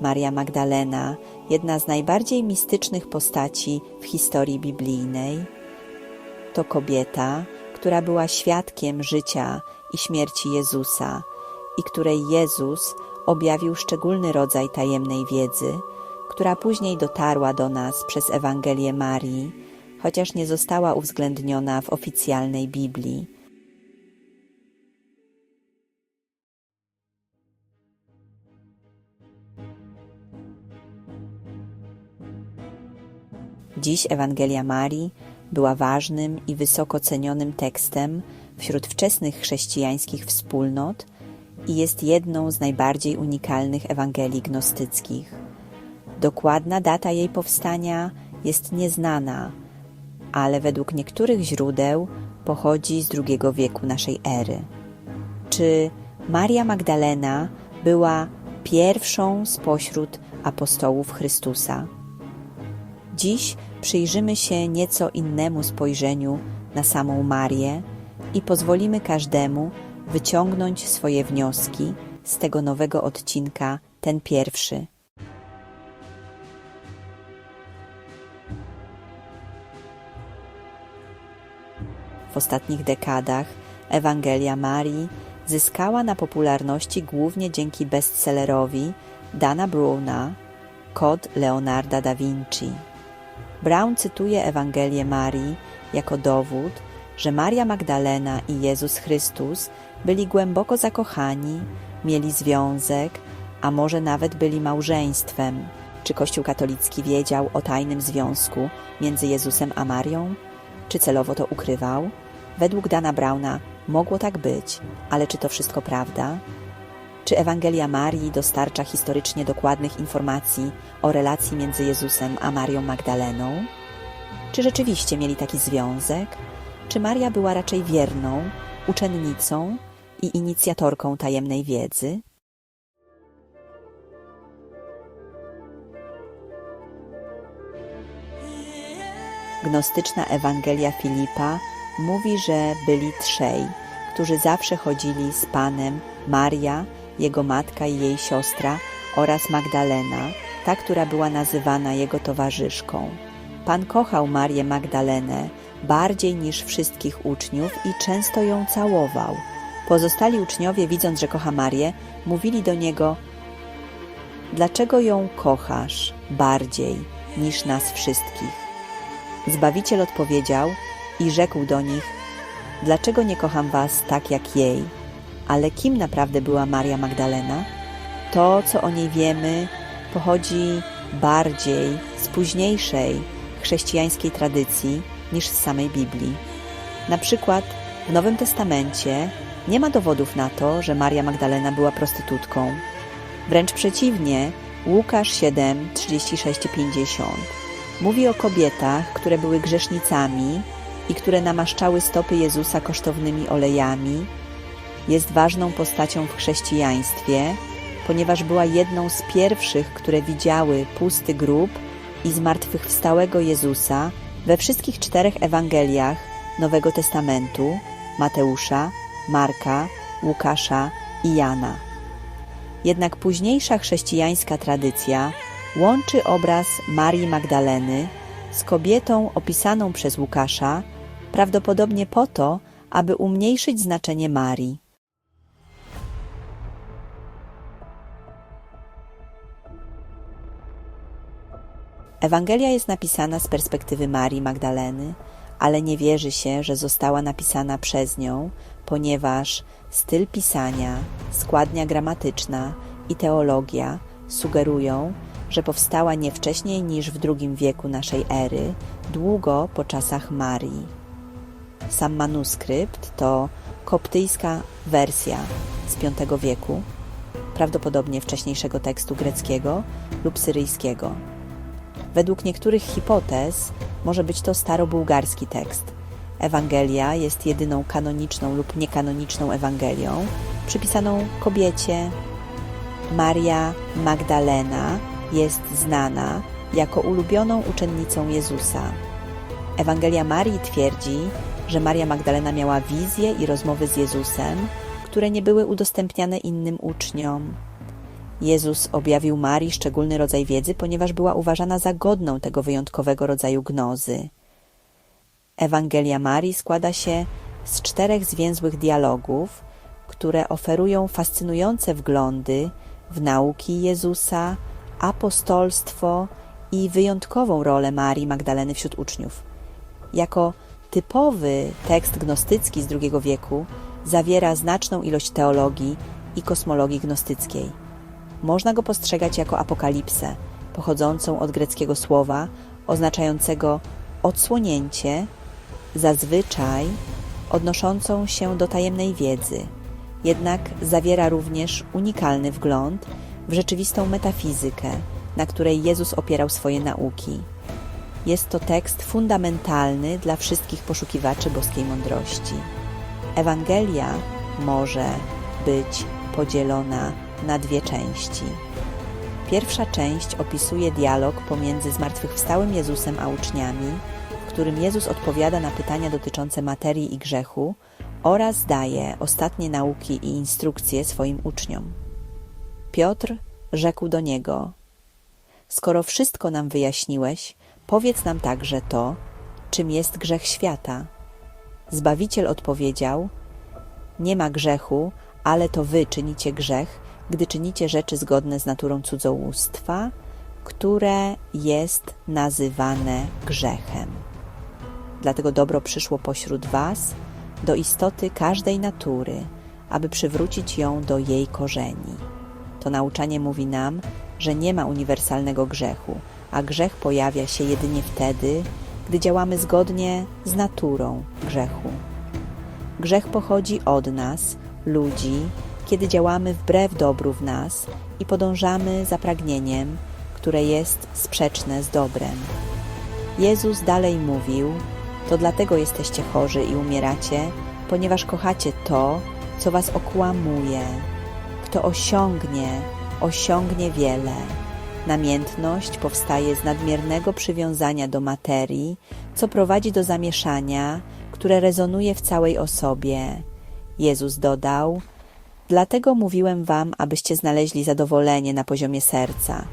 Maria Magdalena, jedna z najbardziej mistycznych postaci w historii biblijnej, to kobieta, która była świadkiem życia i śmierci Jezusa i której Jezus objawił szczególny rodzaj tajemnej wiedzy, która później dotarła do nas przez Ewangelię Marii, chociaż nie została uwzględniona w oficjalnej Biblii. Dziś Ewangelia Marii była ważnym i wysoko cenionym tekstem wśród wczesnych chrześcijańskich wspólnot i jest jedną z najbardziej unikalnych Ewangelii gnostyckich. Dokładna data jej powstania jest nieznana, ale według niektórych źródeł pochodzi z II wieku naszej ery. Czy Maria Magdalena była pierwszą spośród apostołów Chrystusa? Dziś przyjrzymy się nieco innemu spojrzeniu na samą Marię i pozwolimy każdemu wyciągnąć swoje wnioski z tego nowego odcinka, ten pierwszy. W ostatnich dekadach Ewangelia Marii zyskała na popularności głównie dzięki bestsellerowi Dana Browna Kod Leonarda da Vinci. Brown cytuje Ewangelię Marii jako dowód, że Maria Magdalena i Jezus Chrystus byli głęboko zakochani, mieli związek, a może nawet byli małżeństwem. Czy Kościół katolicki wiedział o tajnym związku między Jezusem a Marią? Czy celowo to ukrywał? Według Dana Brauna mogło tak być, ale czy to wszystko prawda? Czy Ewangelia Marii dostarcza historycznie dokładnych informacji o relacji między Jezusem a Marią Magdaleną? Czy rzeczywiście mieli taki związek? Czy Maria była raczej wierną, uczennicą i inicjatorką tajemnej wiedzy? Gnostyczna Ewangelia Filipa mówi, że byli trzej, którzy zawsze chodzili z Panem, Maria, jego matka i jej siostra oraz Magdalena, ta, która była nazywana jego towarzyszką. Pan kochał Marię Magdalenę bardziej niż wszystkich uczniów i często ją całował. Pozostali uczniowie, widząc, że kocha Marię, mówili do niego: Dlaczego ją kochasz bardziej niż nas wszystkich? Zbawiciel odpowiedział i rzekł do nich: Dlaczego nie kocham was tak jak jej? Ale kim naprawdę była Maria Magdalena? To, co o niej wiemy, pochodzi bardziej z późniejszej chrześcijańskiej tradycji niż z samej Biblii. Na przykład w Nowym Testamencie nie ma dowodów na to, że Maria Magdalena była prostytutką. Wręcz przeciwnie, Łukasz 7, 36-50 mówi o kobietach, które były grzesznicami i które namaszczały stopy Jezusa kosztownymi olejami. Jest ważną postacią w chrześcijaństwie, ponieważ była jedną z pierwszych, które widziały pusty grób i zmartwychwstałego Jezusa we wszystkich czterech Ewangeliach Nowego Testamentu Mateusza, Marka, Łukasza i Jana. Jednak późniejsza chrześcijańska tradycja łączy obraz Marii Magdaleny z kobietą opisaną przez Łukasza, prawdopodobnie po to, aby umniejszyć znaczenie Marii. Ewangelia jest napisana z perspektywy Marii Magdaleny, ale nie wierzy się, że została napisana przez nią, ponieważ styl pisania, składnia gramatyczna i teologia sugerują, że powstała nie wcześniej niż w II wieku naszej ery, długo po czasach Marii. Sam manuskrypt to koptyjska wersja z V wieku, prawdopodobnie wcześniejszego tekstu greckiego lub syryjskiego. Według niektórych hipotez może być to starobułgarski tekst. Ewangelia jest jedyną kanoniczną lub niekanoniczną Ewangelią przypisaną kobiecie. Maria Magdalena jest znana jako ulubioną uczennicą Jezusa. Ewangelia Marii twierdzi, że Maria Magdalena miała wizje i rozmowy z Jezusem, które nie były udostępniane innym uczniom. Jezus objawił Marii szczególny rodzaj wiedzy, ponieważ była uważana za godną tego wyjątkowego rodzaju gnozy. Ewangelia Marii składa się z czterech zwięzłych dialogów, które oferują fascynujące wglądy w nauki Jezusa, apostolstwo i wyjątkową rolę Marii Magdaleny wśród uczniów. Jako typowy tekst gnostycki z II wieku zawiera znaczną ilość teologii i kosmologii gnostyckiej. Można go postrzegać jako apokalipsę, pochodzącą od greckiego słowa oznaczającego odsłonięcie, zazwyczaj odnoszącą się do tajemnej wiedzy. Jednak zawiera również unikalny wgląd w rzeczywistą metafizykę, na której Jezus opierał swoje nauki. Jest to tekst fundamentalny dla wszystkich poszukiwaczy boskiej mądrości. Ewangelia może być podzielona na dwie części. Pierwsza część opisuje dialog pomiędzy zmartwychwstałym Jezusem a uczniami, w którym Jezus odpowiada na pytania dotyczące materii i grzechu oraz daje ostatnie nauki i instrukcje swoim uczniom. Piotr rzekł do niego: Skoro wszystko nam wyjaśniłeś, powiedz nam także to, czym jest grzech świata. Zbawiciel odpowiedział: Nie ma grzechu, ale to wy czynicie grzech, gdy czynicie rzeczy zgodne z naturą cudzołóstwa, które jest nazywane grzechem. Dlatego dobro przyszło pośród was do istoty każdej natury, aby przywrócić ją do jej korzeni. To nauczanie mówi nam, że nie ma uniwersalnego grzechu, a grzech pojawia się jedynie wtedy, gdy działamy zgodnie z naturą grzechu. Grzech pochodzi od nas, ludzi, kiedy działamy wbrew dobru w nas i podążamy za pragnieniem, które jest sprzeczne z dobrem. Jezus dalej mówił: To dlatego jesteście chorzy i umieracie, ponieważ kochacie to, co was okłamuje. Kto osiągnie, osiągnie wiele. Namiętność powstaje z nadmiernego przywiązania do materii, co prowadzi do zamieszania, które rezonuje w całej osobie. Jezus dodał: Dlatego mówiłem wam, abyście znaleźli zadowolenie na poziomie serca.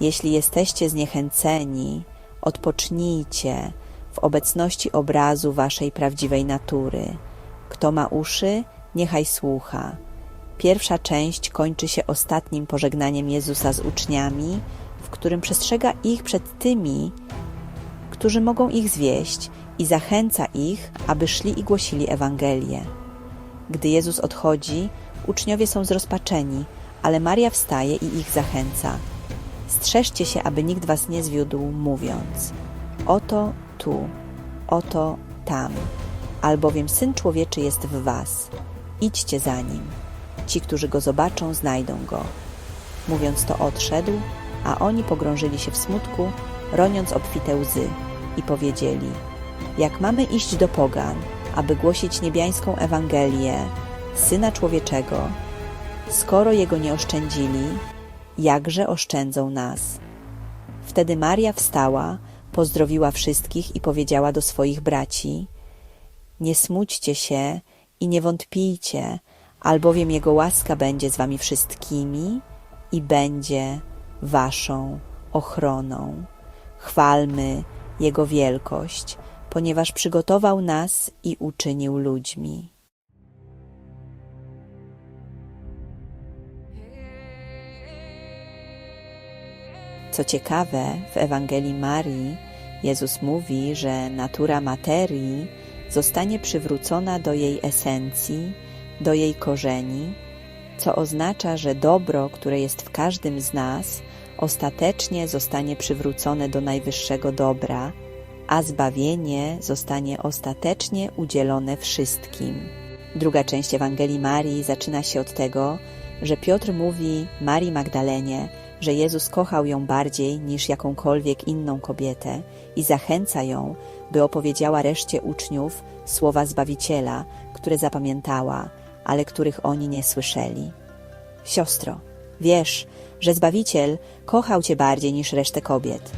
Jeśli jesteście zniechęceni, odpocznijcie w obecności obrazu waszej prawdziwej natury. Kto ma uszy, niechaj słucha. Pierwsza część kończy się ostatnim pożegnaniem Jezusa z uczniami, w którym przestrzega ich przed tymi, którzy mogą ich zwieść i zachęca ich, aby szli i głosili Ewangelię. Gdy Jezus odchodzi, uczniowie są zrozpaczeni, ale Maria wstaje i ich zachęca. Strzeżcie się, aby nikt was nie zwiódł, mówiąc: Oto tu, oto tam, albowiem syn człowieczy jest w was. Idźcie za nim. Ci, którzy go zobaczą, znajdą go. Mówiąc to, odszedł, a oni pogrążyli się w smutku, roniąc obfite łzy, i powiedzieli: Jak mamy iść do Pogan, aby głosić niebiańską Ewangelię, syna człowieczego, skoro jego nie oszczędzili, jakże oszczędzą nas? Wtedy Maria wstała, pozdrowiła wszystkich i powiedziała do swoich braci: Nie smućcie się i nie wątpijcie, albowiem Jego łaska będzie z wami wszystkimi i będzie waszą ochroną. Chwalmy Jego wielkość, ponieważ przygotował nas i uczynił ludźmi. Co ciekawe, w Ewangelii Marii Jezus mówi, że natura materii zostanie przywrócona do jej esencji, do jej korzeni, co oznacza, że dobro, które jest w każdym z nas, ostatecznie zostanie przywrócone do najwyższego dobra, a zbawienie zostanie ostatecznie udzielone wszystkim. Druga część Ewangelii Marii zaczyna się od tego, że Piotr mówi Marii Magdalenie, że Jezus kochał ją bardziej niż jakąkolwiek inną kobietę i zachęca ją, by opowiedziała reszcie uczniów słowa Zbawiciela, które zapamiętała, ale których oni nie słyszeli. Siostro, wiesz, że Zbawiciel kochał Cię bardziej niż resztę kobiet.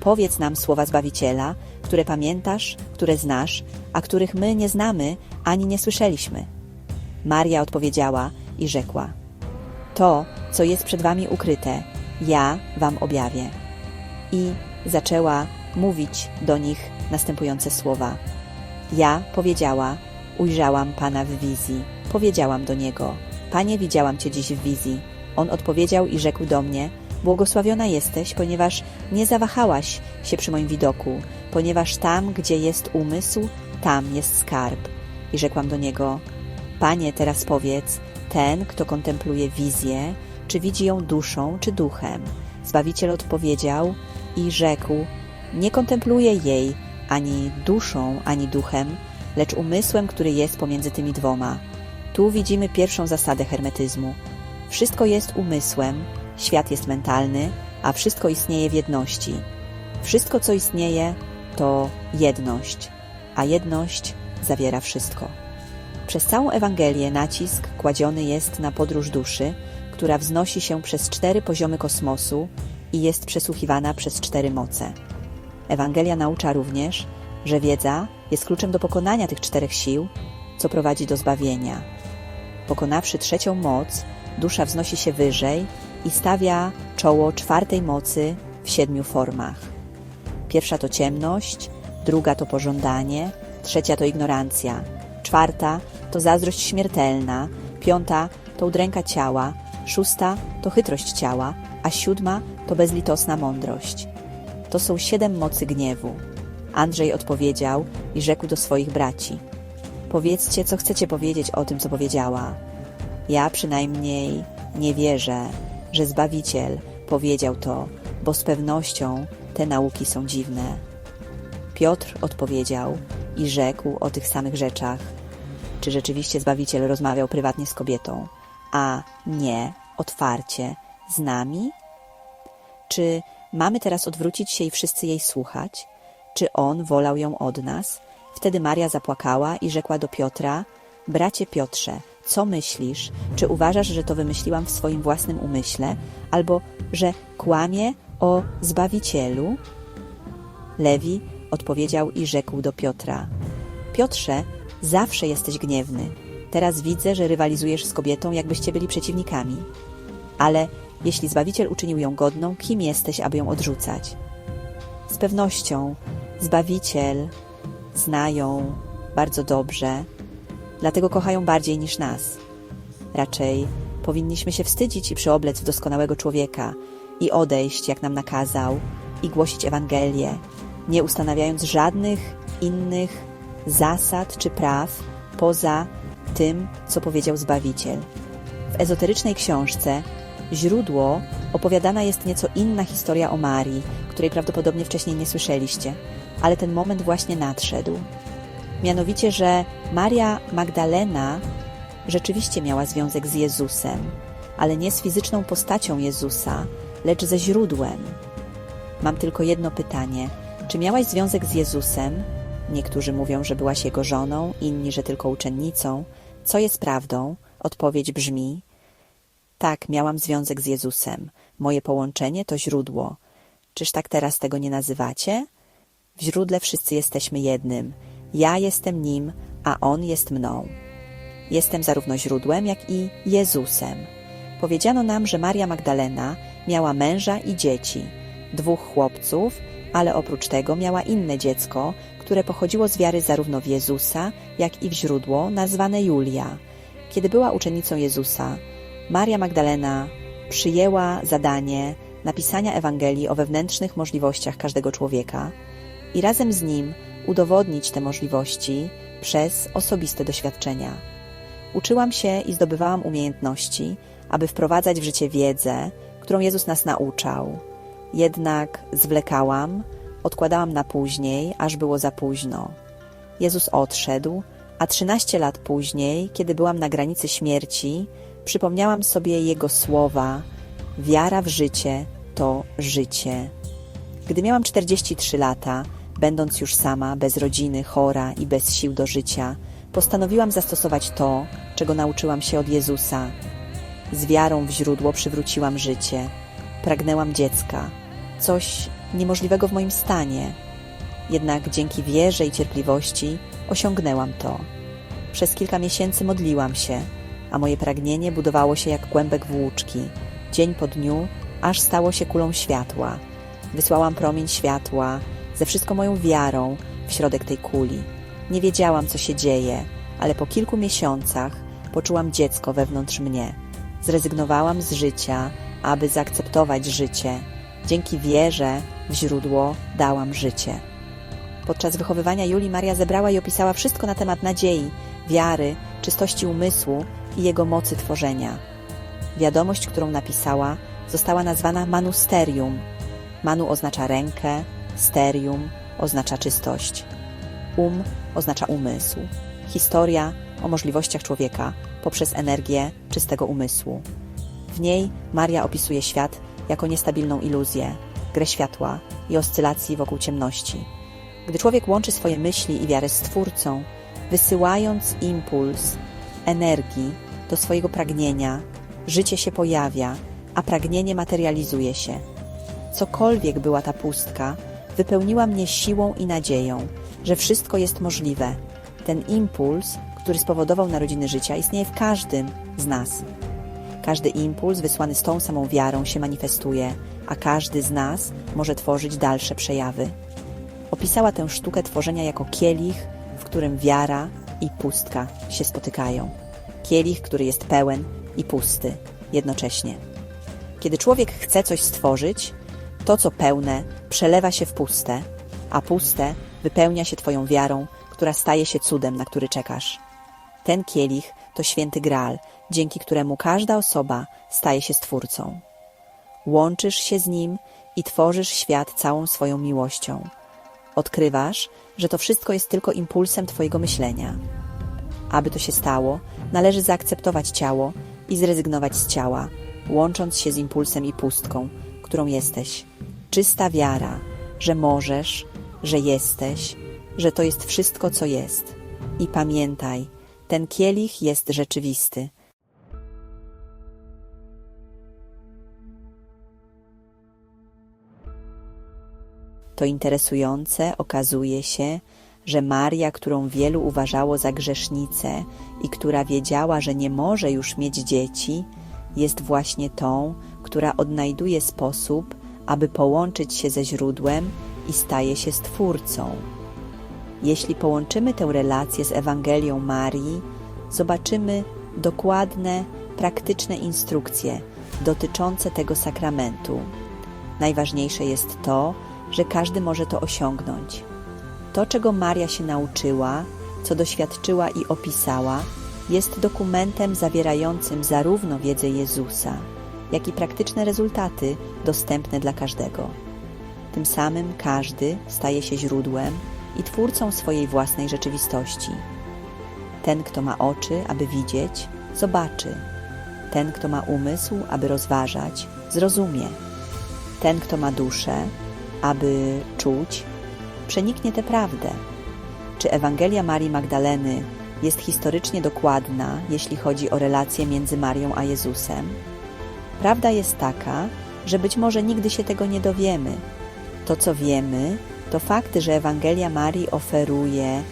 Powiedz nam słowa Zbawiciela, które pamiętasz, które znasz, a których my nie znamy ani nie słyszeliśmy. Maria odpowiedziała i rzekła: To, co jest przed wami ukryte, ja wam objawię. I zaczęła mówić do nich następujące słowa. Ja powiedziała, ujrzałam Pana w wizji. Powiedziałam do Niego, Panie, widziałam Cię dziś w wizji. On odpowiedział i rzekł do mnie, Błogosławiona jesteś, ponieważ nie zawahałaś się przy moim widoku, ponieważ tam, gdzie jest umysł, tam jest skarb. I rzekłam do Niego, Panie, teraz powiedz, ten, kto kontempluje wizję, czy widzi ją duszą, czy duchem? Zbawiciel odpowiedział i rzekł, nie kontempluje jej ani duszą, ani duchem, lecz umysłem, który jest pomiędzy tymi dwoma. Tu widzimy pierwszą zasadę hermetyzmu. Wszystko jest umysłem, świat jest mentalny, a wszystko istnieje w jedności. Wszystko, co istnieje, to jedność, a jedność zawiera wszystko. Przez całą Ewangelię nacisk kładziony jest na podróż duszy, która wznosi się przez cztery poziomy kosmosu i jest przesłuchiwana przez cztery moce. Ewangelia naucza również, że wiedza jest kluczem do pokonania tych czterech sił, co prowadzi do zbawienia. Pokonawszy trzecią moc, dusza wznosi się wyżej i stawia czoło czwartej mocy w siedmiu formach. Pierwsza to ciemność, druga to pożądanie, trzecia to ignorancja, czwarta to zazdrość śmiertelna, piąta to udręka ciała, szósta to chytrość ciała, a siódma to bezlitosna mądrość. To są siedem mocy gniewu. Andrzej odpowiedział i rzekł do swoich braci: Powiedzcie, co chcecie powiedzieć o tym, co powiedziała. Ja przynajmniej nie wierzę, że Zbawiciel powiedział to, bo z pewnością te nauki są dziwne. Piotr odpowiedział i rzekł o tych samych rzeczach. Czy rzeczywiście Zbawiciel rozmawiał prywatnie z kobietą, a nie otwarcie z nami? Czy mamy teraz odwrócić się i wszyscy jej słuchać? Czy on wolał ją od nas? Wtedy Maria zapłakała i rzekła do Piotra: Bracie Piotrze, co myślisz? Czy uważasz, że to wymyśliłam w swoim własnym umyśle, albo że kłamie o Zbawicielu? Lewi odpowiedział i rzekł do Piotra: Piotrze, zawsze jesteś gniewny. Teraz widzę, że rywalizujesz z kobietą, jakbyście byli przeciwnikami. Ale jeśli Zbawiciel uczynił ją godną, kim jesteś, aby ją odrzucać? Z pewnością Zbawiciel zna ją bardzo dobrze, dlatego kochają bardziej niż nas. Raczej powinniśmy się wstydzić i przyoblec w doskonałego człowieka i odejść, jak nam nakazał, i głosić Ewangelię, nie ustanawiając żadnych innych zasad czy praw poza tym, co powiedział Zbawiciel. W ezoterycznej książce źródło opowiadana jest nieco inna historia o Marii, której prawdopodobnie wcześniej nie słyszeliście, ale ten moment właśnie nadszedł. Mianowicie, że Maria Magdalena rzeczywiście miała związek z Jezusem, ale nie z fizyczną postacią Jezusa, lecz ze źródłem. Mam tylko jedno pytanie: czy miałaś związek z Jezusem? Niektórzy mówią, że byłaś jego żoną, inni, że tylko uczennicą. Co jest prawdą? Odpowiedź brzmi: Tak, miałam związek z Jezusem. Moje połączenie to źródło. Czyż tak teraz tego nie nazywacie? W źródle wszyscy jesteśmy jednym. Ja jestem nim, a on jest mną. Jestem zarówno źródłem, jak i Jezusem. Powiedziano nam, że Maria Magdalena miała męża i dzieci, dwóch chłopców, ale oprócz tego miała inne dziecko, które pochodziło z wiary zarówno w Jezusa, jak i w źródło, nazwane Julia. Kiedy była uczennicą Jezusa, Maria Magdalena przyjęła zadanie napisania Ewangelii o wewnętrznych możliwościach każdego człowieka i razem z nim udowodnić te możliwości przez osobiste doświadczenia. Uczyłam się i zdobywałam umiejętności, aby wprowadzać w życie wiedzę, którą Jezus nas nauczał. Jednak zwlekałam, odkładałam na później, aż było za późno. Jezus odszedł, a trzynaście lat później, kiedy byłam na granicy śmierci, przypomniałam sobie Jego słowa: Wiara w życie to życie. Gdy miałam 43 lata, będąc już sama, bez rodziny, chora i bez sił do życia, postanowiłam zastosować to, czego nauczyłam się od Jezusa. Z wiarą w źródło przywróciłam życie. Pragnęłam dziecka, coś niemożliwego w moim stanie. Jednak dzięki wierze i cierpliwości osiągnęłam to. Przez kilka miesięcy modliłam się, a moje pragnienie budowało się jak kłębek włóczki. dzień po dniu, aż stało się kulą światła. Wysłałam promień światła ze wszystką moją wiarą w środek tej kuli. Nie wiedziałam, co się dzieje, ale po kilku miesiącach poczułam dziecko wewnątrz mnie. Zrezygnowałam z życia, aby zaakceptować życie. Dzięki wierze w źródło dałam życie. Podczas wychowywania Julii Maria zebrała i opisała wszystko na temat nadziei, wiary, czystości umysłu i jego mocy tworzenia. Wiadomość, którą napisała, została nazwana manusterium. Manu oznacza rękę, sterium oznacza czystość. Um oznacza umysł. Historia o możliwościach człowieka poprzez energię czystego umysłu. W niej Maria opisuje świat jako niestabilną iluzję, grę światła i oscylacji wokół ciemności. Gdy człowiek łączy swoje myśli i wiarę z Twórcą, wysyłając impuls energii do swojego pragnienia, życie się pojawia, a pragnienie materializuje się. Cokolwiek była ta pustka, wypełniła mnie siłą i nadzieją, że wszystko jest możliwe. Ten impuls, który spowodował narodziny życia, istnieje w każdym z nas. Każdy impuls wysłany z tą samą wiarą się manifestuje, a każdy z nas może tworzyć dalsze przejawy. Opisała tę sztukę tworzenia jako kielich, w którym wiara i pustka się spotykają. Kielich, który jest pełen i pusty jednocześnie. Kiedy człowiek chce coś stworzyć, to co pełne przelewa się w puste, a puste wypełnia się Twoją wiarą, która staje się cudem, na który czekasz. Ten kielich to święty graal, dzięki któremu każda osoba staje się stwórcą. Łączysz się z nim i tworzysz świat całą swoją miłością. Odkrywasz, że to wszystko jest tylko impulsem Twojego myślenia. Aby to się stało, należy zaakceptować ciało i zrezygnować z ciała, łącząc się z impulsem i pustką, którą jesteś. Czysta wiara, że możesz, że jesteś, że to jest wszystko, co jest. I pamiętaj, ten kielich jest rzeczywisty. To interesujące okazuje się, że Maria, którą wielu uważało za grzesznicę i która wiedziała, że nie może już mieć dzieci, jest właśnie tą, która odnajduje sposób, aby połączyć się ze źródłem i staje się stwórcą. Jeśli połączymy tę relację z Ewangelią Marii, zobaczymy dokładne, praktyczne instrukcje dotyczące tego sakramentu. Najważniejsze jest to, że każdy może to osiągnąć. To, czego Maria się nauczyła, co doświadczyła i opisała, jest dokumentem zawierającym zarówno wiedzę Jezusa, jak i praktyczne rezultaty dostępne dla każdego. Tym samym każdy staje się źródłem i twórcą swojej własnej rzeczywistości. Ten, kto ma oczy, aby widzieć, zobaczy. Ten, kto ma umysł, aby rozważać, zrozumie. Ten, kto ma duszę, aby czuć, przeniknie tę prawdę. Czy Ewangelia Marii Magdaleny jest historycznie dokładna, jeśli chodzi o relację między Marią a Jezusem? Prawda jest taka, że być może nigdy się tego nie dowiemy. To, co wiemy, to fakt, że Ewangelia Marii oferuje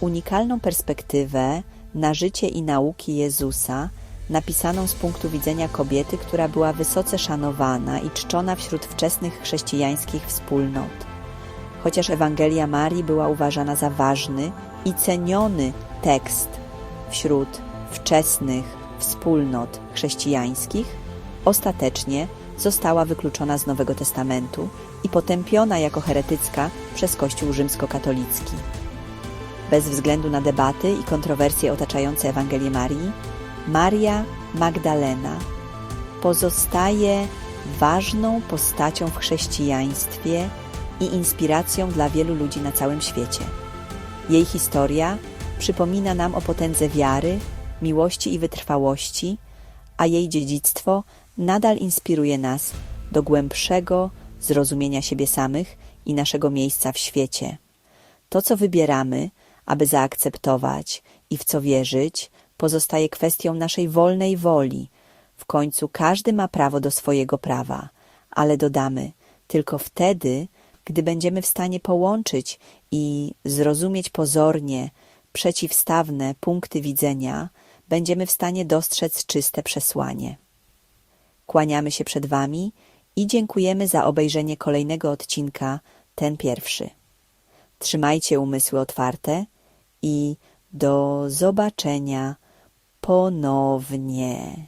unikalną perspektywę na życie i nauki Jezusa, napisaną z punktu widzenia kobiety, która była wysoce szanowana i czczona wśród wczesnych chrześcijańskich wspólnot. Chociaż Ewangelia Marii była uważana za ważny i ceniony tekst wśród wczesnych wspólnot chrześcijańskich, ostatecznie została wykluczona z Nowego Testamentu i potępiona jako heretycka przez Kościół rzymskokatolicki. Bez względu na debaty i kontrowersje otaczające Ewangelię Marii, Maria Magdalena pozostaje ważną postacią w chrześcijaństwie i inspiracją dla wielu ludzi na całym świecie. Jej historia przypomina nam o potędze wiary, miłości i wytrwałości, a jej dziedzictwo nadal inspiruje nas do głębszego zrozumienia siebie samych i naszego miejsca w świecie. To, co wybieramy, aby zaakceptować i w co wierzyć, pozostaje kwestią naszej wolnej woli. W końcu każdy ma prawo do swojego prawa, ale dodamy tylko wtedy, gdy będziemy w stanie połączyć i zrozumieć pozornie przeciwstawne punkty widzenia, będziemy w stanie dostrzec czyste przesłanie. Kłaniamy się przed Wami i dziękujemy za obejrzenie kolejnego odcinka, ten pierwszy. Trzymajcie umysły otwarte i do zobaczenia ponownie.